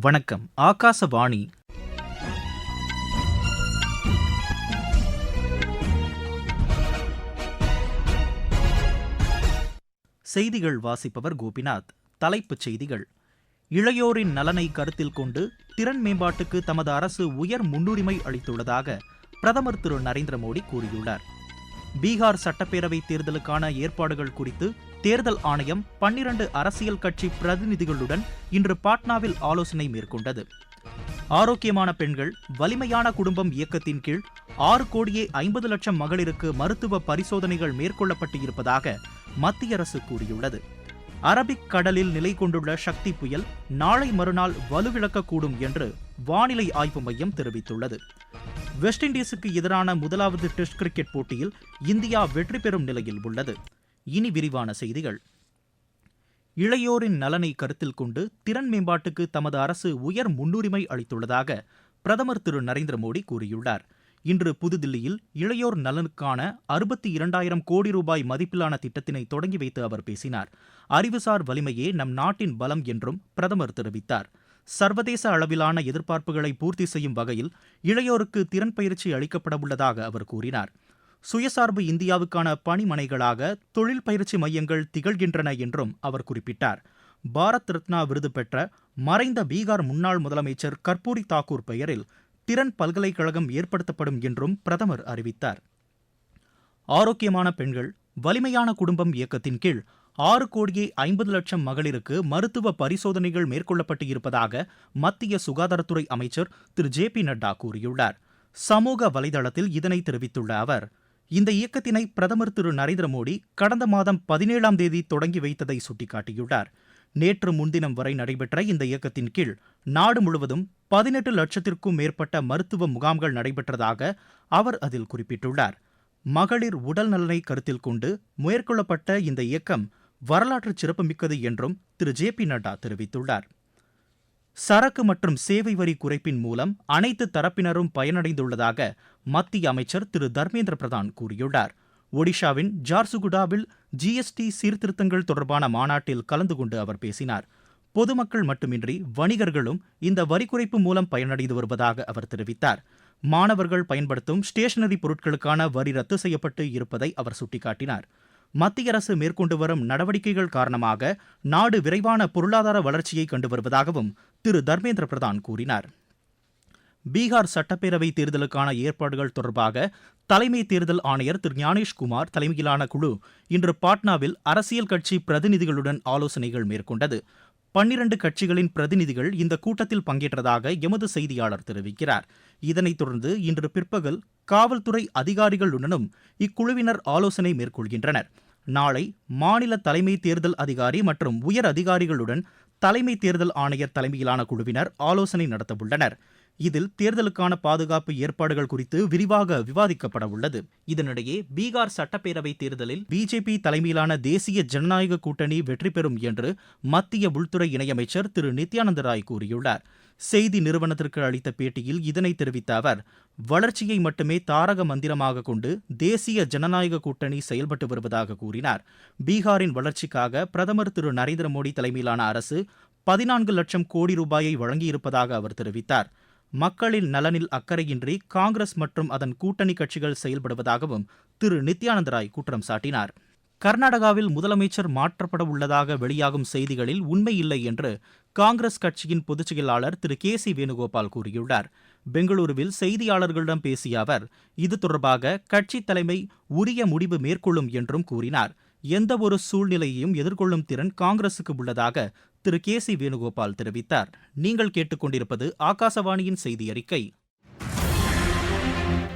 வணக்கம். ஆகாசவாணி. செய்திகள் வாசிப்பவர் கோபிநாத். தலைப்புச் செய்திகள். இளையோரின் நலனை கருத்தில் கொண்டு திறன் மேம்பாட்டுக்கு தமது அரசு உயர் முன்னுரிமை அளித்துள்ளதாக பிரதமர் திரு நரேந்திர மோடி கூறியுள்ளார். பீகார் சட்டப்பேரவை தேர்தலுக்கான ஏற்பாடுகள் குறித்து தேர்தல் ஆணையம் பன்னிரண்டு அரசியல் கட்சி பிரதிநிதிகளுடன் இன்று பாட்னாவில் ஆலோசனை மேற்கொண்டது. ஆரோக்கியமான பெண்கள் வலிமையான குடும்பம் இயக்கத்தின் கீழ் ஆறு கோடியே ஐம்பது லட்சம் மகளிருக்கு மருத்துவ பரிசோதனைகள் மேற்கொள்ளப்பட்டு இருப்பதாக மத்திய அரசு கூறியுள்ளது. அரபிக் கடலில் நிலை கொண்டுள்ள சக்தி புயல் நாளை மறுநாள் வலுவிழக்கக்கூடும் என்று வானிலை ஆய்வு மையம் தெரிவித்துள்ளது. வெஸ்ட் இண்டீஸுக்கு எதிரான முதலாவது டெஸ்ட் கிரிக்கெட் போட்டியில் இந்தியா வெற்றி பெறும் நிலையில் உள்ளது. இனி விரிவான செய்திகள். இளையோரின் நலனை கருத்தில் கொண்டு திறன் மேம்பாட்டுக்கு தமது அரசு உயர் முன்னுரிமை அளித்துள்ளதாக பிரதமர் திரு நரேந்திர மோடி கூறியுள்ளார். இன்று புதுதில்லியில் இளையோர் நலனுக்கான அறுபத்தி இரண்டாயிரம் கோடி ரூபாய் மதிப்பிலான திட்டத்தினை தொடங்கி வைத்து அவர் பேசினார். அறிவுசார் வலிமையே நம் நாட்டின் பலம் என்றும் பிரதமர் தெரிவித்தார். சர்வதேச அளவிலான எதிர்பார்ப்புகளை பூர்த்தி செய்யும் வகையில் இளையோருக்கு திறன் பயிற்சி அளிக்கப்படவுள்ளதாக அவர் கூறினார். சுயசார்பு இந்தியாவுக்கான பணிமனைகளாக தொழில் பயிற்சி மையங்கள் திகழ்கின்றன என்றும் அவர் குறிப்பிட்டார். பாரத் ரத்னா விருது பெற்ற மறைந்த பீகார் முன்னாள் முதலமைச்சர் கர்பூரி தாக்கூர் பெயரில் திறன் பல்கலைக்கழகம் ஏற்படுத்தப்படும் என்றும் பிரதமர் அறிவித்தார். ஆரோக்கியமான பெண்கள் வலிமையான குடும்பம் இயக்கத்தின் கீழ் ஆறு கோடியே ஐம்பது லட்சம் மகளிருக்கு மருத்துவ பரிசோதனைகள் மேற்கொள்ளப்பட்டு இருப்பதாக மத்திய சுகாதாரத்துறை அமைச்சர் திரு ஜே பி நட்டா கூறியுள்ளார். சமூக வலைதளத்தில் இதனை தெரிவித்துள்ள அவர் இந்த இயக்கத்தினை பிரதமர் திரு. நரேந்திர மோடி கடந்த மாதம் பதினேழாம் தேதி தொடங்கி வைத்ததை சுட்டிக்காட்டியுள்ளார். நேற்று முன்தினம் வரை நடைபெற்ற இந்த இயக்கத்தின் கீழ் நாடு முழுவதும் பதினெட்டு லட்சத்திற்கும் மேற்பட்ட மருத்துவ முகாம்கள் நடைபெற்றதாக அவர் அதில் குறிப்பிட்டுள்ளார். மகளிர் உடல் நலனை கருத்தில் கொண்டு மேற்கொள்ளப்பட்ட இந்த இயக்கம் வரலாற்று சிறப்புமிக்கது என்றும் திரு. ஜே. பி. நட்டா தெரிவித்துள்ளார். சரக்கு மற்றும் சேவை வரி குறைப்பின் மூலம் அனைத்து தரப்பினரும் பயனடைந்துள்ளதாக மத்திய அமைச்சர் திரு. தர்மேந்திர பிரதான் கூறியுள்ளார். ஒடிஷாவின் ஜார்சுகுடாவில் ஜிஎஸ்டி சீர்திருத்தங்கள் தொடர்பான மாநாட்டில் கலந்து கொண்டு அவர் பேசினார். பொதுமக்கள் மட்டுமின்றி வணிகர்களும் இந்த வரி குறைப்பு மூலம் பயனடைந்து வருவதாக அவர் தெரிவித்தார். மாணவர்கள் பயன்படுத்தும் ஸ்டேஷனரி பொருட்களுக்கான வரி ரத்து செய்யப்பட்டு இருப்பதை அவர் சுட்டிக்காட்டினார். மத்திய அரசு மேற்கொண்டு வரும் நடவடிக்கைகள் காரணமாக நாடு விரைவான பொருளாதார வளர்ச்சியை கண்டு வருவதாகவும் திரு தர்மேந்திர பிரதான் கூறினார். பீகார் சட்டப்பேரவை தேர்தலுக்கான ஏற்பாடுகள் தொடர்பாக தலைமை தேர்தல் ஆணையர் திரு ஞானேஷ்குமார் தலைமையிலான குழு இன்று பாட்னாவில் அரசியல் கட்சி பிரதிநிதிகளுடன் ஆலோசனைகள் மேற்கொண்டது. பன்னிரண்டு கட்சிகளின் பிரதிநிதிகள் இந்த கூட்டத்தில் பங்கேற்றதாக எமது செய்தியாளர் தெரிவிக்கிறார். இதனைத் தொடர்ந்து இன்று பிற்பகல் காவல்துறை அதிகாரிகளுடனும் இக்குழுவினர் ஆலோசனை மேற்கொள்கின்றனர். நாளை மாநில தலைமை தேர்தல் அதிகாரி மற்றும் உயர் அதிகாரிகளுடன் தலைமை தேர்தல் ஆணையர் தலைமையிலான குழுவினர் ஆலோசனை நடத்தவுள்ளனர். இதில் தேர்தலுக்கான பாதுகாப்பு ஏற்பாடுகள் குறித்து விரிவாக விவாதிக்கப்பட உள்ளது. இதனிடையே பீகார் சட்டப்பேரவை தேர்தலில் பிஜேபி தலைமையிலான தேசிய ஜனநாயக கூட்டணி வெற்றி பெறும் என்று மத்திய உள்துறை இணையமைச்சர் திரு நித்யானந்த ராய் கூறியுள்ளார். செய்தி நிறுவனத்திற்கு அளித்த பேட்டியில் இதனை தெரிவித்த அவர் வளர்ச்சியை மட்டுமே தாரக மந்திரமாக கொண்டு தேசிய ஜனநாயக கூட்டணி செயல்பட்டு வருவதாக கூறினார். பீகாரின் வளர்ச்சிக்காக பிரதமர் திரு நரேந்திர மோடி தலைமையிலான அரசு பதினான்கு லட்சம் கோடி ரூபாயை வழங்கியிருப்பதாக அவர் தெரிவித்தார். மக்களின் நலனில் அக்கறையின்றி காங்கிரஸ் மற்றும் அதன் கூட்டணி கட்சிகள் செயல்படுவதாகவும் திரு. நித்யானந்த ராய் குற்றம் சாட்டினார். கர்நாடகாவில் முதலமைச்சர் மாற்றப்பட உள்ளதாக வெளியாகும் செய்திகளில் உண்மையில்லை என்று காங்கிரஸ் கட்சியின் பொதுச் செயலாளர் திரு கே சி வேணுகோபால் கூறியுள்ளார். பெங்களூருவில் செய்தியாளர்களிடம் பேசிய அவர் இது தொடர்பாக கட்சி தலைமை உரிய முடிவு மேற்கொள்ளும் என்றும் கூறினார். எந்த ஒரு சூழ்நிலையையும் எதிர்கொள்ளும் திறன் காங்கிரசுக்கு உள்ளதாக திரு கே சி வேணுகோபால் தெரிவித்தார். நீங்கள் கேட்டுக்கொண்டிருப்பது ஆகாசவாணியின் செய்தி அறிக்கை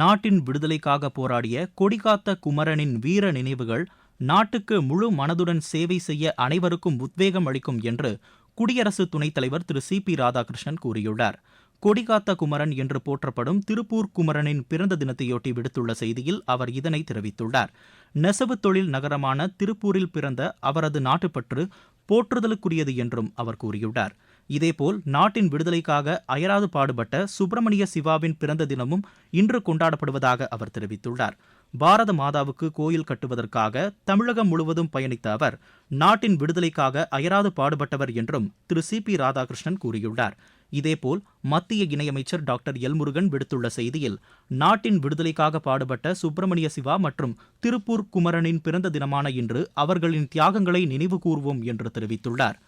நாட்டின் விடுதலைக்காக போராடிய கொடிகாத்த குமரனின் வீர நினைவுகள் நாட்டுக்கு முழு மனதுடன் சேவை செய்ய அனைவருக்கும் உத்வேகம் அளிக்கும் என்று குடியரசு துணைத் தலைவர் திரு சி பி ராதாகிருஷ்ணன் கூறியுள்ளார். கொடிகாத்த குமரன் என்று போற்றப்படும் திருப்பூர் குமரனின் பிறந்த தினத்தையொட்டி விடுத்துள்ள செய்தியில் அவர் இதனை தெரிவித்துள்ளார். நெசவு தொழில் நகரமான திருப்பூரில் பிறந்த அவரது நாட்டுப்பற்று போற்றுதலுக்குரியது என்றும் அவர் கூறியுள்ளார். இதேபோல் நாட்டின் விடுதலைக்காக அயராது பாடுபட்ட சுப்பிரமணிய சிவாவின் பிறந்த தினமும் இன்று கொண்டாடப்படுவதாக அவர் தெரிவித்துள்ளார். பாரத மாதாவுக்கு கோயில் கட்டுவதற்காக தமிழகம் முழுவதும் பயணித்த அவர் நாட்டின் விடுதலைக்காக அயராது பாடுபட்டவர் என்றும் திரு. சி. பி. ராதாகிருஷ்ணன் கூறியுள்ளார். இதேபோல் மத்திய இணையமைச்சர் டாக்டர் எல். முருகன் விடுத்துள்ள செய்தியில் நாட்டின் விடுதலைக்காக பாடுபட்ட சுப்பிரமணிய சிவா மற்றும் திருப்பூர் குமரனின் பிறந்த தினமான இன்று அவர்களின் தியாகங்களை நினைவு கூர்வோம் என்று தெரிவித்துள்ளார்.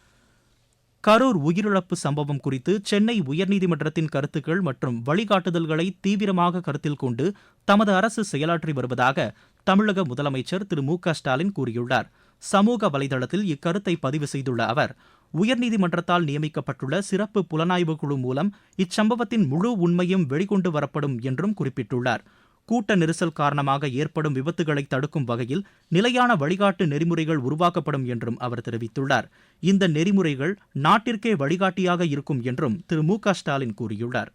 கரூர் உயிரிழப்பு சம்பவம் குறித்து சென்னை உயர்நீதிமன்றத்தின் கருத்துக்கள் மற்றும் வழிகாட்டுதல்களை தீவிரமாக கருத்தில் கொண்டு தமது அரசு செயலாற்றி வருவதாக தமிழக முதலமைச்சர் திரு மு க ஸ்டாலின் கூறியுள்ளார். சமூக வலைதளத்தில் இக்கருத்தை பதிவு செய்துள்ள அவர் உயர்நீதிமன்றத்தால் நியமிக்கப்பட்டுள்ள சிறப்பு புலனாய்வு குழு மூலம் இச்சம்பவத்தின் முழு உண்மையும் வெளிக்கொண்டு வரப்படும் என்றும் குறிப்பிட்டுள்ளார். கூட்ட நெரிசல் காரணமாக ஏற்படும் விபத்துகளை தடுக்கும் வகையில் நிலையான வழிகாட்டு நெறிமுறைகள் உருவாக்கப்படும் என்றும் அவர் தெரிவித்துள்ளார். இந்த நெறிமுறைகள் நாட்டிற்கே வழிகாட்டியாக இருக்கும் என்றும் திரு மு க ஸ்டாலின் கூறியுள்ளார்.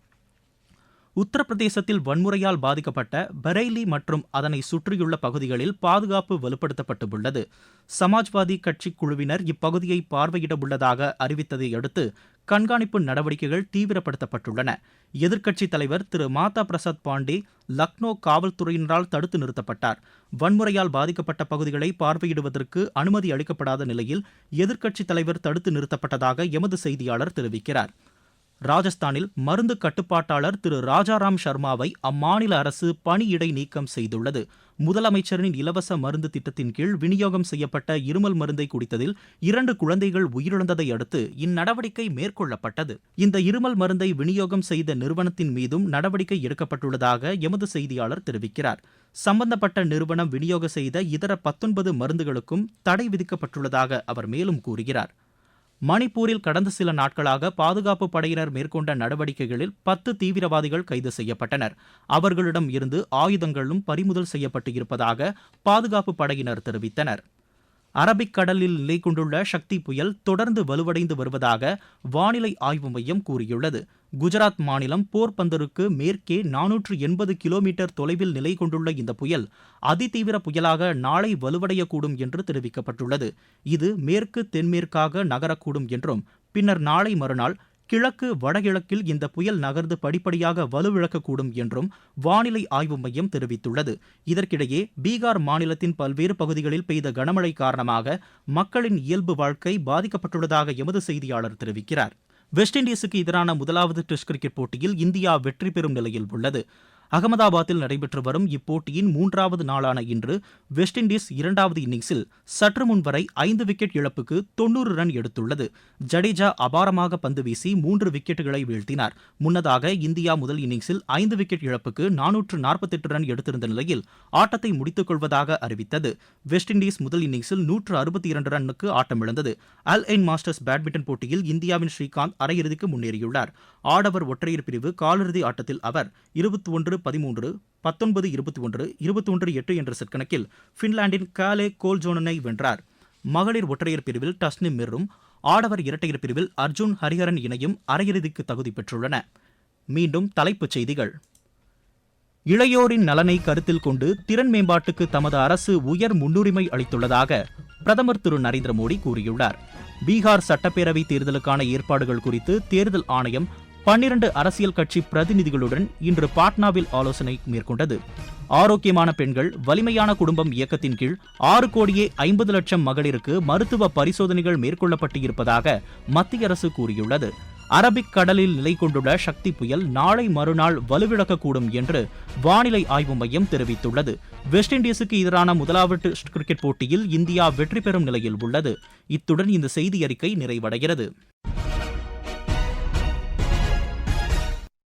உத்தரப்பிரதேசத்தில் வன்முறையால் பாதிக்கப்பட்ட பரேலி மற்றும் அதனை சுற்றியுள்ள பகுதிகளில் பாதுகாப்பு வலுப்படுத்தப்பட்டுள்ளது. சமாஜ்வாதி கட்சி குழுவினர் இப்பகுதியை பார்வையிட உள்ளதாக அறிவித்ததை அடுத்து கண்காணிப்பு நடவடிக்கைகள் தீவிரப்படுத்தப்பட்டுள்ளன. எதிர்க்கட்சித் தலைவர் திரு. மாதா பிரசாத் பாண்டே லக்னோ காவல்துறையினரால் தடுத்து நிறுத்தப்பட்டார். வன்முறையால் பாதிக்கப்பட்ட பகுதிகளை பார்வையிடுவதற்கு அனுமதி அளிக்கப்படாத நிலையில் எதிர்க்கட்சித் தலைவர் தடுத்து நிறுத்தப்பட்டதாக எமது செய்தியாளர் தெரிவிக்கிறார். ராஜஸ்தானில் மருந்து கட்டுப்பாட்டாளர் திரு ராஜாராம் சர்மாவை அம்மாநில அரசு பணியிடை நீக்கம் செய்துள்ளது. முதலமைச்சரின் இலவச மருந்து திட்டத்தின் கீழ் விநியோகம் செய்யப்பட்ட இருமல் மருந்தை குடித்ததில் இரண்டு குழந்தைகள் உயிரிழந்ததை அடுத்து இந்நடவடிக்கை மேற்கொள்ளப்பட்டது. இந்த இருமல் மருந்தை விநியோகம் செய்த நிறுவனத்தின் மீதும் நடவடிக்கை எடுக்கப்பட்டுள்ளதாக எமது செய்தியாளர் தெரிவிக்கிறார். சம்பந்தப்பட்ட நிறுவனம் விநியோக செய்த இதர பத்தொன்பது மருந்துகளுக்கும் தடை விதிக்கப்பட்டுள்ளதாக அவர் மேலும் கூறுகிறார். மணிப்பூரில் கடந்த சில நாட்களாக பாதுகாப்பு படையினர் மேற்கொண்ட நடவடிக்கைகளில் பத்து தீவிரவாதிகள் கைது செய்யப்பட்டனர். அவர்களிடம் இருந்து ஆயுதங்களும் பறிமுதல் செய்யப்பட்டு இருப்பதாக பாதுகாப்பு படையினர் தெரிவித்தனர். அரபிக் கடலில் நிலை கொண்டுள்ள சக்தி புயல் தொடர்ந்து வலுவடைந்து வருவதாக வானிலை ஆய்வு மையம் கூறியுள்ளது. குஜராத் மாநிலம் போர்பந்தருக்கு மேற்கே நானூற்று எண்பது கிலோமீட்டர் தொலைவில் நிலை கொண்டுள்ள இந்த புயல் அதிதீவிர புயலாக நாளை வலுவடையக்கூடும் என்று தெரிவிக்கப்பட்டுள்ளது. இது மேற்கு தென்மேற்காக நகரக்கூடும் என்றும் பின்னர் நாளை மறுநாள் கிழக்கு வடகிழக்கில் இந்த புயல் நகர்ந்து படிப்படியாக வலுவிழக்கக்கூடும் என்றும் வானிலை ஆய்வு மையம் தெரிவித்துள்ளது. இதற்கிடையே பீகார் மாநிலத்தின் பல்வேறு பகுதிகளில் பெய்த கனமழை காரணமாக மக்களின் இயல்பு வாழ்க்கை பாதிக்கப்பட்டுள்ளதாக எமது செய்தியாளர் தெரிவிக்கிறார். வெஸ்ட் இண்டீஸுக்கு எதிரான முதலாவது டெஸ்ட் கிரிக்கெட் போட்டியில் இந்தியா வெற்றி பெறும் நிலையில் உள்ளது. அகமதாபாத்தில் நடைபெற்று வரும் இப்போட்டியின் மூன்றாவது நாளான இன்று வெஸ்ட் இண்டீஸ் இரண்டாவது இன்னிங்ஸில் சற்று முன் வரை ஐந்து விக்கெட் இழப்புக்கு தொன்னூறு ரன் எடுத்துள்ளது. ஜடேஜா அபாரமாக பந்து வீசி மூன்று விக்கெட்டுகளை வீழ்த்தினார். முன்னதாக இந்தியா முதல் இன்னிங்ஸில் ஐந்து விக்கெட் இழப்புக்கு நானூற்று நாற்பத்தெட்டு ரன் எடுத்திருந்த நிலையில் ஆட்டத்தை முடித்துக் கொள்வதாக அறிவித்தது. வெஸ்ட் இண்டீஸ் முதல் இன்னிங்ஸில் நூற்று அறுபத்தி இரண்டு ரன்னுக்கு ஆட்டமிழந்தது. அல் என் மாஸ்டர்ஸ் பேட்மிண்டன் போட்டியில் இந்தியாவின் ஸ்ரீகாந்த் அரையிறுதிக்கு முன்னேறியுள்ளார். ஆடவர் ஒற்றையர் பிரிவு காலிறுதி ஆட்டத்தில் அவர் இருபத்தி ஒன்று பதிமூன்று பத்தொன்பது இருபத்தி ஒன்று இருபத்தி ஒன்று எட்டு என்ற செட் கணக்கில் ஃபின்லாண்டின் காலே கோல்ஜோனனை வென்றார். மகளிர் ஒற்றையர் பிரிவில் டஸ்னி மிர்ரும் ஆடவர் இரட்டையர் பிரிவில் அர்ஜுன் ஹரிஹரன் இணையும் அரையிறுதிக்கு தகுதி பெற்றுள்ளன. மீண்டும் தலைப்புச் செய்திகள். இளையோரின் நலனை கருத்தில் கொண்டு திறன் மேம்பாட்டுக்கு தமது அரசு உயர் முன்னுரிமை அளித்துள்ளதாக பிரதமர் திரு நரேந்திர மோடி கூறியுள்ளார். பீகார் சட்டப்பேரவை தேர்தலுக்கான ஏற்பாடுகள் குறித்து தேர்தல் ஆணையம் பன்னிரண்டு அரசியல் கட்சி பிரதிநிதிகளுடன் இன்று பாட்னாவில் ஆலோசனை மேற்கொண்டது. ஆரோக்கியமான பெண்கள் வலிமையான குடும்பம் இயக்கத்தின் கீழ் ஆறு கோடியே ஐம்பது லட்சம் மகளிருக்கு மருத்துவ பரிசோதனைகள் மேற்கொள்ளப்பட்டு இருப்பதாக மத்திய அரசு கூறியுள்ளது. அரபிக் கடலில் நிலை கொண்டுள்ள சக்தி புயல் நாளை மறுநாள் வலுவிழக்கக்கூடும் என்று வானிலை ஆய்வு மையம் தெரிவித்துள்ளது. வெஸ்ட் இண்டீஸுக்கு எதிரான முதலாவது டெஸ்ட் கிரிக்கெட் போட்டியில் இந்தியா வெற்றி பெறும் நிலையில் உள்ளது. இத்துடன் இந்த செய்தி அறிக்கை நிறைவடைகிறது.